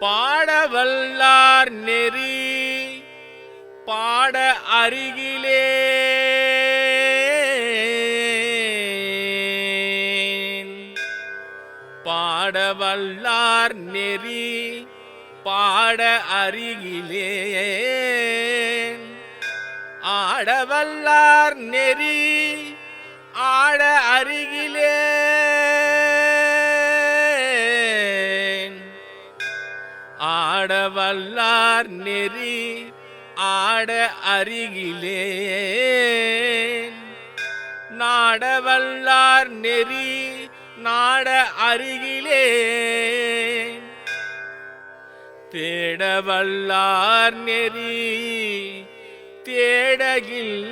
பாடவல்லார் நெறி பாட அருகிலே. பாடவல்லார் நெறி பாட அருகிலே. ஆடவல்லார் நெறி ஆட அருகிலே. ஆடவல்லார் நெறி ஆட அருகிலே நாடவல்லார் நெறி நாட அருகிலே தேடவல்லார் நெறி தேடகில்லேனே.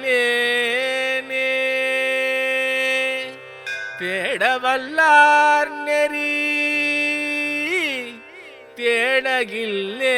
தேடவல்லார் நெறி അടകില്ലേ